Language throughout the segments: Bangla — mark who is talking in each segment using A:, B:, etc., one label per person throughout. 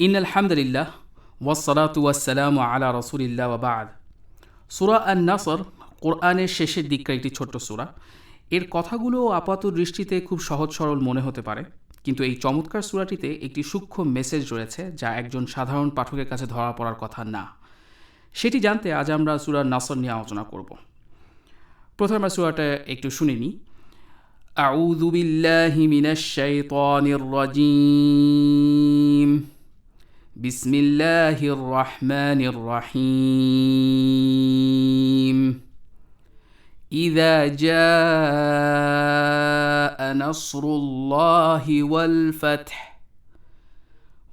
A: ইন আলহামদুলিল্লাহ ওয়াসালাতু ওয়াসালাম আলা রসুলিল্লাহ ওয়াবাদ সুরা আন নাসর কোরআনের শেষের দিককার একটি ছোট্ট সুরা এর কথাগুলো আপাত দৃষ্টিতে খুব সহজ সরল মনে হতে পারে কিন্তু এই চমৎকার সুরাটিতে একটি সূক্ষ্ম মেসেজ রয়েছে যা একজন সাধারণ পাঠকের কাছে ধরা পড়ার কথা না সেটি জানতে আজ আমরা সুরার নাসর নিয়ে আলোচনা করব প্রথমে আমরা সুরাটা একটু শুনে নিই أعوذ بالله من الشيطان الرجيم بسم الله الرحمن الرحيم إذا جاء نصر الله والفتح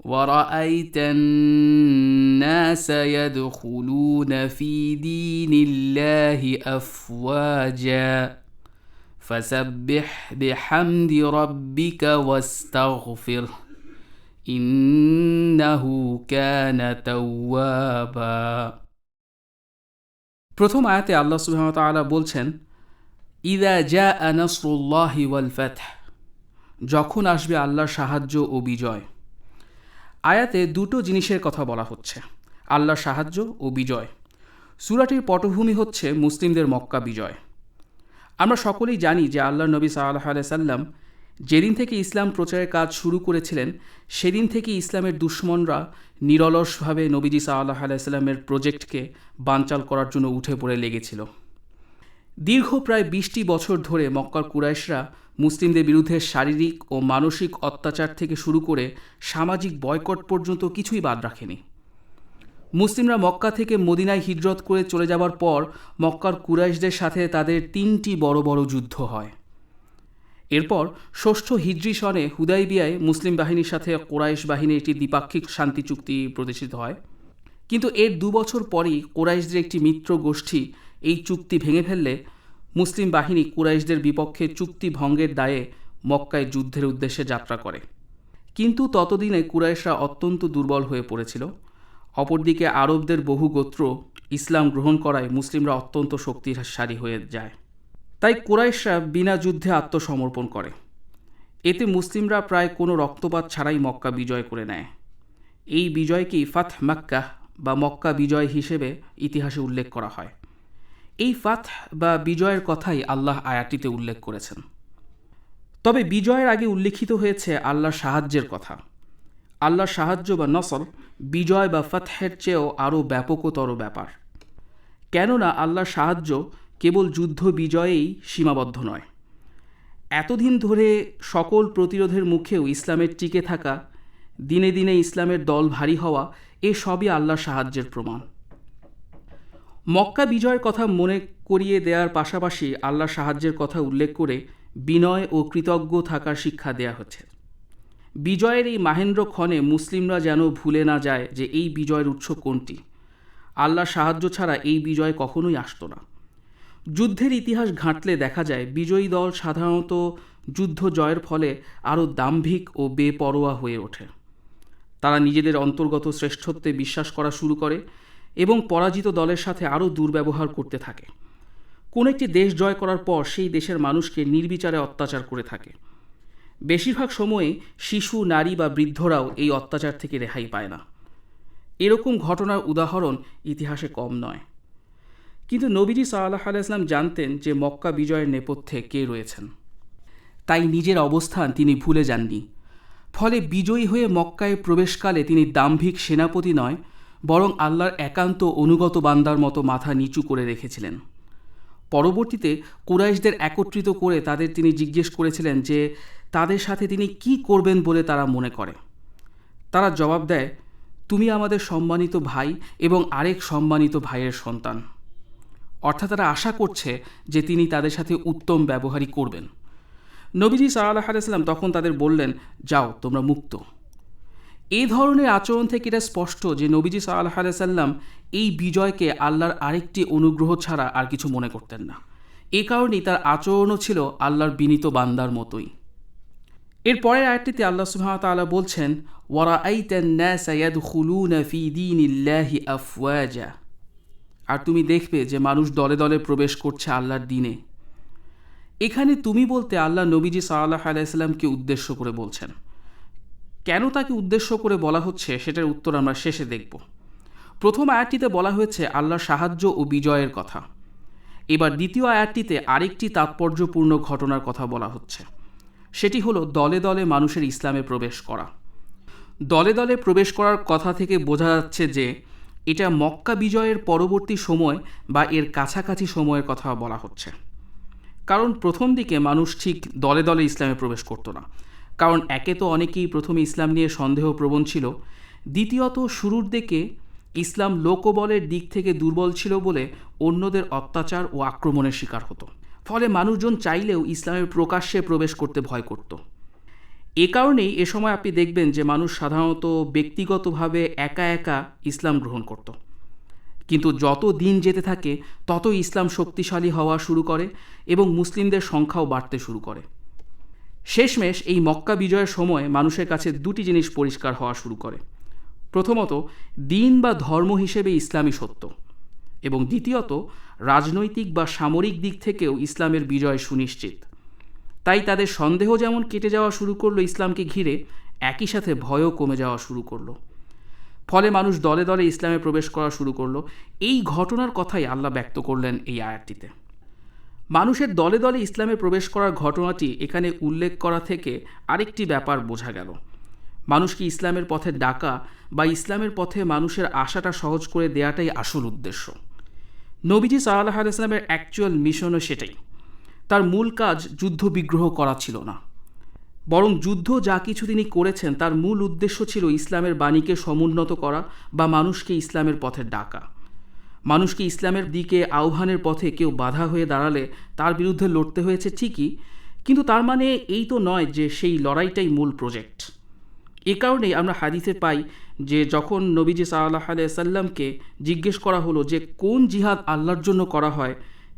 A: ورأيت الناس يدخلون في دين الله أفواجا فسبح بحمد ربك واستغفره ইন্নাহু ক্যানা প্রথম আয়াতে আল্লাহ সুবাহতালা বলছেন, ইদা জা আনসরুল্লাহ ওয়াল ফ্যাথ যখন আসবে আল্লাহর সাহায্য ও বিজয়। আয়াতে দুটো জিনিসের কথা বলা হচ্ছে, আল্লাহর সাহায্য ও বিজয়। সুরাটির পটভূমি হচ্ছে মুসলিমদের মক্কা বিজয়। আমরা সকলেই জানি যে আল্লাহ নবী সাল্লাহ সাল্লাম যেদিন থেকে ইসলাম প্রচারের কাজ শুরু করেছিলেন, সেদিন থেকে ইসলামের দুশ্মনরা নিরলসভাবে নবীজি সাল্লাহ আলাইসাল্লামের প্রজেক্টকে বানচাল করার জন্য উঠে পড়ে লেগেছিল। দীর্ঘ প্রায় বিশটি বছর ধরে মক্কার কুরাইশরা মুসলিমদের বিরুদ্ধে শারীরিক ও মানসিক অত্যাচার থেকে শুরু করে সামাজিক বয়কট পর্যন্ত কিছুই বাদ রাখেনি। মুসলিমরা মক্কা থেকে মদিনায় হিজরত করে চলে যাবার পর মক্কার কুরাইশদের সাথে তাদের তিনটি বড় বড় যুদ্ধ হয়। এরপর ষষ্ঠ হিজরি সনে হুদাইবিয়ায় মুসলিম বাহিনীর সাথে কোরাইশ বাহিনীর একটি দ্বিপাক্ষিক শান্তি চুক্তি প্রতিষ্ঠিত হয়। কিন্তু এর দু বছর পরই কোরাইশদের একটি মিত্র গোষ্ঠী এই চুক্তি ভেঙে ফেললে মুসলিম বাহিনী কুরাইশদের বিপক্ষে চুক্তি ভঙ্গের দায়ে মক্কায় যুদ্ধের উদ্দেশ্যে যাত্রা করে। কিন্তু ততদিনে কুরাইশরা অত্যন্ত দুর্বল হয়ে পড়েছিল। অপরদিকে আরবদের বহু গোত্র ইসলাম গ্রহণ করায় মুসলিমরা অত্যন্ত শক্তিশালী হয়ে যায়। তাই কুরাইশরা বিনা যুদ্ধে আত্মসমর্পণ করে। এতে মুসলিমরা প্রায় কোনো রক্তপাত ছাড়াই মক্কা বিজয় করে নেয়। এই বিজয়কেই ফাথ মাক্কা বা মক্কা বিজয় হিসেবে ইতিহাসে উল্লেখ করা হয়। এই ফাথ বা বিজয়ের কথাই আল্লাহ আয়াটিতে উল্লেখ করেছেন। তবে বিজয়ের আগে উল্লেখিত হয়েছে আল্লাহর সাহায্যের কথা। আল্লাহর সাহায্য বা নসল বিজয় বা ফতহের চেয়েও আরও ব্যাপকতর ব্যাপার। কেননা আল্লাহর সাহায্য কেবল যুদ্ধ বিজয়েই সীমাবদ্ধ নয়। এতদিন ধরে সকল প্রতিরোধের মুখেও ইসলামের টিকে থাকা, দিনে দিনে ইসলামের দল ভারী হওয়া, এ সবই আল্লাহর সাহায্যের প্রমাণ। মক্কা বিজয়ের কথা মনে করিয়ে দেওয়ার পাশাপাশি আল্লাহর সাহায্যের কথা উল্লেখ করে বিনয় ও কৃতজ্ঞ থাকার শিক্ষা দেয়া হচ্ছে। বিজয়ের এই মাহেন্দ্র ক্ষণে মুসলিমরা যেন ভুলে না যায় যে এই বিজয়ের উৎস কোনটি। আল্লাহর সাহায্য ছাড়া এই বিজয় কখনোই আসতো না। যুদ্ধের ইতিহাস ঘাঁটলে দেখা যায়, বিজয়ী দল সাধারণত যুদ্ধ জয়ের ফলে আরও দাম্ভিক ও বেপরোয়া হয়ে ওঠে। তারা নিজেদের অন্তর্গত শ্রেষ্ঠত্বে বিশ্বাস করা শুরু করে এবং পরাজিত দলের সাথে আরও দুর্ব্যবহার করতে থাকে। কোনো একটি দেশ জয় করার পর সেই দেশের মানুষকে নির্বিচারে অত্যাচার করে থাকে। বেশিরভাগ সময়ে শিশু, নারী বা বৃদ্ধরাও এই অত্যাচার থেকে রেহাই পায় না। এরকম ঘটনার উদাহরণ ইতিহাসে কম নয়। কিন্তু নবীজি সাল্লাহ আলাইসলাম জানতেন যে মক্কা বিজয়ের নেপথ্যে কে রয়েছেন। তাই নিজের অবস্থান তিনি ভুলে যাননি। ফলে বিজয়ী হয়ে মক্কায় প্রবেশকালে তিনি দাম্ভিক সেনাপতি নয়, বরং আল্লাহর একান্ত অনুগত বান্দার মতো মাথা নিচু করে রেখেছিলেন। পরবর্তীতে কুরাইশদের একত্রিত করে তাদের তিনি জিজ্ঞেস করেছিলেন যে, তাদের সাথে তিনি কি করবেন বলে তারা মনে করে? তারা জবাব দেয়, তুমি আমাদের সম্মানিত ভাই এবং আরেক সম্মানিত ভাইয়ের সন্তান। অর্থাৎ তারা আশা করছে যে তিনি তাদের সাথে উত্তম ব্যবহারই করবেন। নবীজি সাল্লাহ আলাইসাল্লাম তখন তাদের বললেন, যাও, তোমরা মুক্ত। এই ধরনের আচরণ থেকে এটা স্পষ্ট যে নবীজি সাল্লাহ আলাইসাল্লাম এই বিজয়কে আল্লাহর আরেকটি অনুগ্রহ ছাড়া আর কিছু মনে করতেন না। এ কারণেই তার আচরণও ছিল আল্লাহর বিনীত বান্দার মতোই। এর পরের আয়াতটিতে আল্লাহ সুহামতাল্লাহ বলছেন ওয়ারা ফি দীনিল্লাহি আফওয়াজা। আর তুমি দেখবে যে মানুষ দলে দলে প্রবেশ করছে আল্লাহর দিনে। এখানে তুমি বলতে আল্লাহ নবীজি সাল্লাহ আলাইসাল্লামকে উদ্দেশ্য করে বলছেন। কেন তাকে উদ্দেশ্য করে বলা হচ্ছে সেটার উত্তর আমরা শেষে দেখব। প্রথম আয়াতটিতে বলা হয়েছে আল্লাহর সাহায্য ও বিজয়ের কথা। এবার দ্বিতীয় আয়াতটিতে আরেকটি তাৎপর্যপূর্ণ ঘটনার কথা বলা হচ্ছে। সেটি হলো দলে দলে মানুষের ইসলামে প্রবেশ করা। দলে দলে প্রবেশ করার কথা থেকে বোঝা যাচ্ছে যে এটা মক্কা বিজয়ের পরবর্তী সময় বা এর কাছাকাছি সময়ের কথা বলা হচ্ছে। কারণ প্রথম দিকে মানুষ ঠিক দলে দলে ইসলামে প্রবেশ করতো না। কারণ একে তো অনেকেই প্রথমে ইসলাম নিয়ে সন্দেহ প্রবণ ছিল। দ্বিতীয়ত, শুরুর দিকে ইসলাম লোকবলের দিক থেকে দুর্বল ছিল বলে অন্যদের অত্যাচার ও আক্রমণের শিকার হতো। ফলে মানুষজন চাইলেও ইসলামের প্রকাশ্যে প্রবেশ করতে ভয় করত। এ কারণেই এ সময় আপনি দেখবেন যে মানুষ সাধারণত ব্যক্তিগতভাবে একা একা ইসলাম গ্রহণ করত। কিন্তু যত দিন যেতে থাকে তত ইসলাম শক্তিশালী হওয়া শুরু করে এবং মুসলিমদের সংখ্যাও বাড়তে শুরু করে। শেষমেশ এই মক্কা বিজয়ের সময় মানুষের কাছে দুটি জিনিস পরিষ্কার হওয়া শুরু করে। প্রথমত, দিন বা ধর্ম হিসেবে ইসলামই সত্য এবং দ্বিতীয়ত, রাজনৈতিক বা সামরিক দিক থেকেও ইসলামের বিজয় সুনিশ্চিত। তাই তাদের সন্দেহ যেমন কেটে যাওয়া শুরু করল ইসলামকে ঘিরে, একই সাথে ভয়ও কমে যাওয়া শুরু করল। ফলে মানুষ দলে দলে ইসলামে প্রবেশ করা শুরু করল। এই ঘটনার কথাই আল্লাহ ব্যক্ত করলেন এই আয়াতটিতে। মানুষের দলে দলে ইসলামে প্রবেশ করার ঘটনাটি এখানে উল্লেখ করা থেকে আরেকটি ব্যাপার বোঝা গেল। মানুষকে ইসলামের পথে ডাকা বা ইসলামের পথে মানুষের আশাটা সহজ করে দেওয়াটাই আসল উদ্দেশ্য। নবীজি সাল্লাহ আলাইসলামের অ্যাকচুয়াল মিশনও সেটাই। তার মূল কাজ যুদ্ধ বিগ্রহ করা ছিল না। বরং যুদ্ধ যা কিছু তিনি করেছেন, তার মূল উদ্দেশ্য ছিল ইসলামের বাণীকে সমুন্নত করা বা মানুষকে ইসলামের পথে ডাকা। মানুষকে ইসলামের দিকে আহ্বানের পথে কেউ বাধা হয়ে দাঁড়ালে তার বিরুদ্ধে লড়তে হয়েছে ঠিকই, কিন্তু তার মানে এই তো নয় যে সেই লড়াইটাই মূল প্রজেক্ট। এ কারণেই আমরা হাদিসে পাই যে যখন নবীজি সাল্লাহ সাল্লামকে জিজ্ঞেস করা হলো যে কোন জিহাদ আল্লাহর জন্য করা হয়,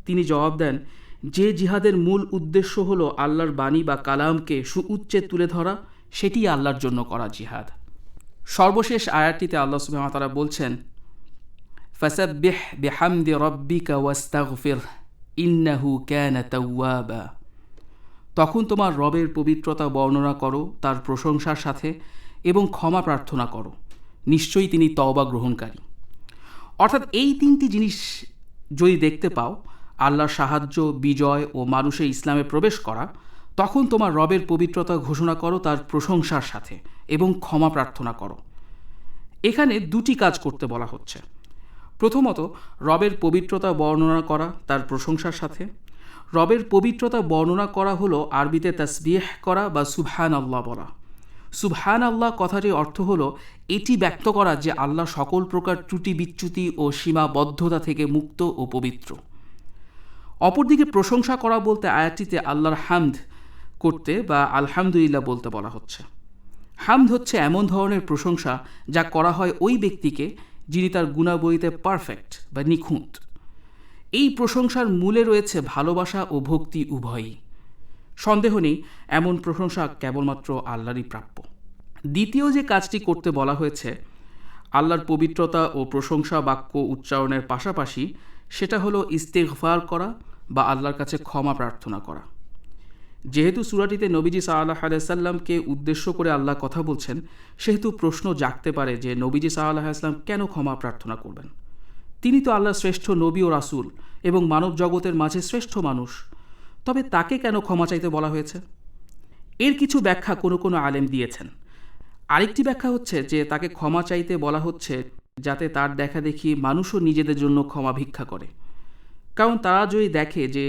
A: তিনি জবাব দেন যে জিহাদের মূল উদ্দেশ্য হলো আল্লাহর বাণী বা কালামকে সুউচ্চে তুলে ধরা, সেটি আল্লাহর জন্য করা জিহাদ। সর্বশেষ আয়াতটিতে আল্লাহ সুবাহ তারা বলছেন, ফসাব্বিহ বিহামদি রব্বিকা ওয়াস্তাগফির, ইন্নাহু ক্যানা তাওয়াবা। তখন তোমার রবের পবিত্রতা বর্ণনা করো, তার প্রশংসার সাথে, এবং ক্ষমা প্রার্থনা করো। নিশ্চয়ই তিনি তওবা গ্রহণকারী। অর্থাৎ এই তিনটি জিনিস যদি দেখতে পাও আল্লাহর সাহায্য, বিজয় ও মানুষের ইসলামে প্রবেশ করা, তখন তোমার রবের পবিত্রতা ঘোষণা করো তার প্রশংসার সাথে এবং ক্ষমা প্রার্থনা করো। এখানে দুটি কাজ করতে বলা হচ্ছে। প্রথমত, রবের পবিত্রতা বর্ণনা করা তার প্রশংসার সাথে। রবের পবিত্রতা বর্ণনা করা হলো আরবিতে তাসবিহ করা বা সুবহান আল্লাহ বলা। সুবহান আল্লাহ কথাটির অর্থ হলো, এটি ব্যক্ত করা যে আল্লাহ সকল প্রকার ত্রুটি বিচ্যুতি ও সীমাবদ্ধতা থেকে মুক্ত ও পবিত্র। অপরদিকে প্রশংসা করা বলতে আয়াতটিতে আল্লাহর হামদ করতে বা আলহামদুলিল্লাহ বলতে বলা হচ্ছে। হামদ হচ্ছে এমন ধরনের প্রশংসা যা করা হয় ওই ব্যক্তিকে যিনি তার গুণাবলিতে পারফেক্ট বা নিখুঁত। এই প্রশংসার মূলে রয়েছে ভালোবাসা ও ভক্তি উভয়ই। সন্দেহ নেই, এমন প্রশংসা কেবলমাত্র আল্লাহরই প্রাপ্য। দ্বিতীয় যে কাজটি করতে বলা হয়েছে আল্লাহর পবিত্রতা ও প্রশংসা বাক্য উচ্চারণের পাশাপাশি সেটা হলো ইস্তেগফার করা বা আল্লাহর কাছে ক্ষমা প্রার্থনা করা। যেহেতু সুরাটিতে নবীজি সাল্লাহ আলাইসাল্লামকে উদ্দেশ্য করে আল্লাহ কথা বলছেন, সেহেতু প্রশ্ন জাগতে পারে যে নবীজি সাল্লাহ আসলাম কেন ক্ষমা প্রার্থনা করবেন? তিনি তো আল্লাহর শ্রেষ্ঠ নবী ও রাসুল এবং মানব জগতের মাঝে শ্রেষ্ঠ মানুষ। তবে তাকে কেন ক্ষমা চাইতে বলা হয়েছে? এর কিছু ব্যাখ্যা কোনো কোনো আলেম দিয়েছেন। আরেকটি ব্যাখ্যা হচ্ছে যে তাকে ক্ষমা চাইতে বলা হচ্ছে যাতে তার দেখা দেখি মানুষও নিজেদের জন্য ক্ষমা ভিক্ষা করে। কারণ তারা যদি দেখে যে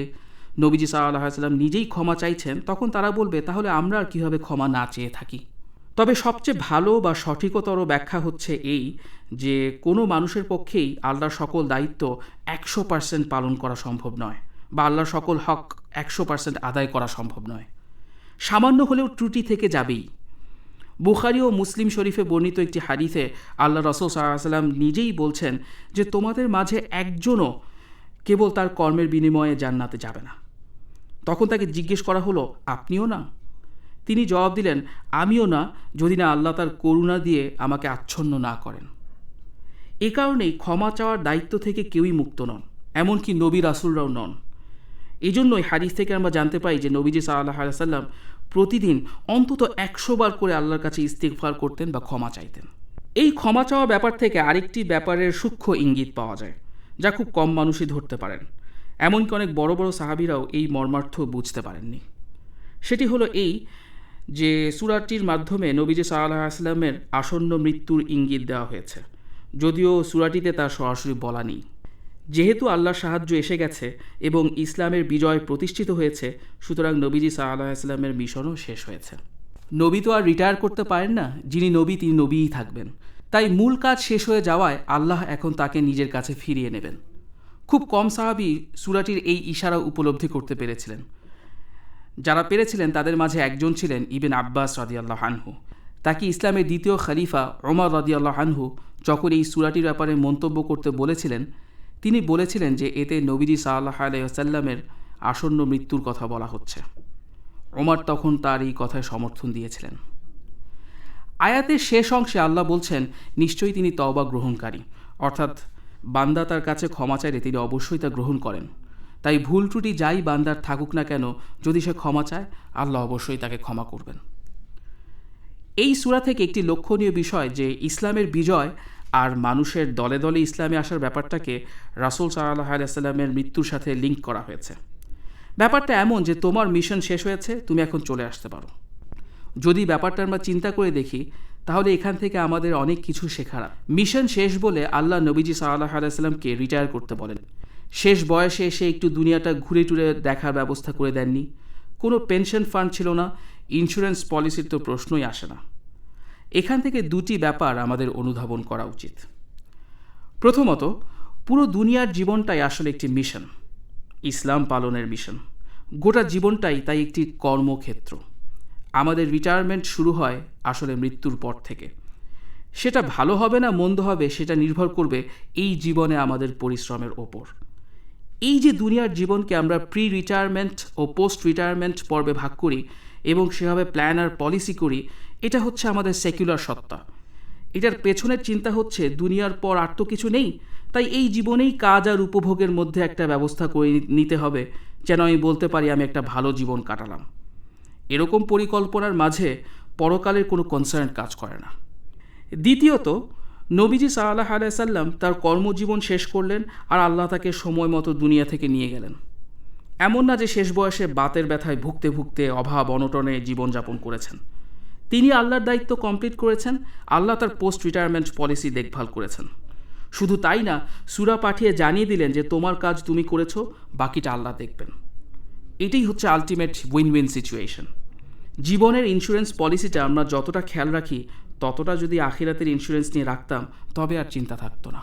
A: নবীজি সাল্লাম নিজেই ক্ষমা চাইছেন, তখন তারা বলবে, তাহলে আমরা আর কীভাবে ক্ষমা না চেয়ে থাকি? তবে সবচেয়ে ভালো বা সঠিকতর ব্যাখ্যা হচ্ছে এই যে কোনো মানুষের পক্ষেই আল্লাহর সকল দায়িত্ব একশো পার্সেন্ট পালন করা সম্ভব নয় বা আল্লাহর সকল হক একশো পার্সেন্ট আদায় করা সম্ভব নয়। সামান্য হলেও ত্রুটি থেকে যাবেই। বুখারি ও মুসলিম শরীফে বর্ণিত একটি হাদিসে আল্লাহ রসুল সাল্লাম নিজেই বলছেন যে তোমাদের মাঝে একজনও কেবল তার কর্মের বিনিময়ে জান্নাতে যাবে না। তখন তাকে জিজ্ঞেস করা হলো, আপনিও না? তিনি জবাব দিলেন, আমিও না, যদি না আল্লাহ তার করুণা দিয়ে আমাকে আচ্ছন্ন না করেন। এ কারণেই ক্ষমা চাওয়ার দায়িত্ব থেকে কেউই মুক্ত নন, এমনকি নবী রাসুলরাও নন। এই জন্যই হাদিস থেকে আমরা জানতে পাই যে নবীজি সাল্লাহ সাল্লাম প্রতিদিন অন্তত একশো বার করে আল্লাহর কাছে ইস্তিগফার করতেন বা ক্ষমা চাইতেন। এই ক্ষমা চাওয়া ব্যাপার থেকে আরেকটি ব্যাপারের সূক্ষ্ম ইঙ্গিত পাওয়া যায়, যা খুব কম মানুষই ধরতে পারেন। এমনকি অনেক বড় বড় সাহাবিরাও এই মর্মার্থ বুঝতে পারেননি। সেটি হলো এই যে সুরাটির মাধ্যমে নবীজি সাল্লাহ আসলামের আসন্ন মৃত্যুর ইঙ্গিত দেওয়া হয়েছে। যদিও সুরাটিতে তা সরাসরি বলা নেই। যেহেতু আল্লাহর সাহায্য এসে গেছে এবং ইসলামের বিজয় প্রতিষ্ঠিত হয়েছে, সুতরাং নবীজি সাল্লাহ আসলামের মিশনও শেষ হয়েছে। নবী তো আর রিটায়ার করতে পারেন না, যিনি নবী তিনি নবীই থাকবেন। তাই মূল কাজ শেষ হয়ে যাওয়ায় আল্লাহ এখন তাকে নিজের কাছে ফিরিয়ে নেবেন। খুব কম সাহাবি সুরাটির এই ইশারা উপলব্ধি করতে পেরেছিলেন। যারা পেরেছিলেন তাদের মাঝে একজন ছিলেন ইবেন আব্বাস রাদিয়াল্লাহ আনহু। তাকে ইসলামের দ্বিতীয় খলিফা ওমর রাদিয়াল্লাহ আনহু যখন এই সুরাটির ব্যাপারে মন্তব্য করতে বলেছিলেন তিনি বলেছিলেন যে এতে নবীজি সাল্লাহ আলাইসাল্লামের আসন্ন মৃত্যুর কথা বলা হচ্ছে। ওমর তখন তার এই কথায় সমর্থন দিয়েছিলেন। আয়াতের শেষ অংশে আল্লাহ বলছেন, নিশ্চয়ই তিনি তওবা গ্রহণকারী। অর্থাৎ বান্দা তার কাছে ক্ষমা চাইলে তিনি অবশ্যই তা গ্রহণ করেন। তাই ভুল ত্রুটি যাই বান্দার থাকুক না কেন, যদি সে ক্ষমা চায়, আল্লাহ অবশ্যই তাকে ক্ষমা করবেন। এই সুরা থেকে একটি লক্ষণীয় বিষয় যে, ইসলামের বিজয় আর মানুষের দলে দলে ইসলামে আসার ব্যাপারটাকে রাসুল সাল্লাহ আলাইসাল্লামের মৃত্যুর সাথে লিঙ্ক করা হয়েছে। ব্যাপারটা এমন যে তোমার মিশন শেষ হয়েছে, তুমি এখন চলে আসতে পারো। যদি ব্যাপারটা আমরা চিন্তা করে দেখি, তাহলে এখান থেকে আমাদের অনেক কিছু শেখার মিশন শেষ বলে আল্লাহ নবীজি সাল্লাহ আলাইসাল্লামকে রিটায়ার করতে বলেন। শেষ বয়সে এসে একটু দুনিয়াটা ঘুরে টুরে দেখার ব্যবস্থা করে দেননি। কোনো পেনশন ফান্ড ছিল না ইন্স্যুরেন্স পলিসির তো প্রশ্নই আসে না। এখান থেকে দুটি ব্যাপার আমাদের অনুধাবন করা উচিত। প্রথমত, পুরো দুনিয়ার জীবনটাই আসলে একটি মিশন, ইসলাম পালনের মিশন। গোটা জীবনটাই তাই একটি কর্মক্ষেত্র। আমাদের রিটায়ারমেন্ট শুরু হয় আসলে মৃত্যুর পর থেকে। সেটা ভালো হবে না মন্দ হবে সেটা নির্ভর করবে এই জীবনে আমাদের পরিশ্রমের ওপর। এই যে দুনিয়ার জীবনকে আমরা প্রি রিটায়ারমেন্ট ও পোস্ট রিটায়ারমেন্ট পর্বে ভাগ করি এবং সেভাবে প্ল্যান আর পলিসি করি এটা হচ্ছে আমাদের সেকুলার সত্তা। এটার পেছনের চিন্তা হচ্ছে, দুনিয়ার পর আর তো কিছু নেই, তাই এই জীবনেই কাজ আর উপভোগের মধ্যে একটা ব্যবস্থা করে নিতে হবে, যেন আমি বলতে পারি আমি একটা ভালো জীবন কাটালাম। এরকম পরিকল্পনার মাঝে পরকালের কোনো কনসার্ন কাজ করে না। দ্বিতীয়ত, নবীজি সাল্লাহ আলাইসাল্লাম তার কর্মজীবন শেষ করলেন আর আল্লাহ তাকে সময় মতো দুনিয়া থেকে নিয়ে গেলেন। এমন না যে শেষ বয়সে বাতের ব্যথায় ভুগতে ভুগতে অভাব, অনটনে জীবনযাপন করেছেন। তিনি আল্লাহর দায়িত্ব কমপ্লিট করেছেন, আল্লাহ তার পোস্ট রিটায়ারমেন্ট পলিসি দেখভাল করেছেন। শুধু তাই না, সুরা পাঠিয়ে জানিয়ে দিলেন যে তোমার কাজ তুমি করেছ, বাকিটা আল্লাহ দেখবেন। এটাই হচ্ছে আলটিমেট উইন উইন সিচুয়েশন জীবনের ইন্স্যুরেন্স পলিসিটা আমরা যতটা খেয়াল রাখি, ততটা যদি আখিরাতের ইন্স্যুরেন্স নিয়ে রাখতাম, তবে আর চিন্তা থাকতো না।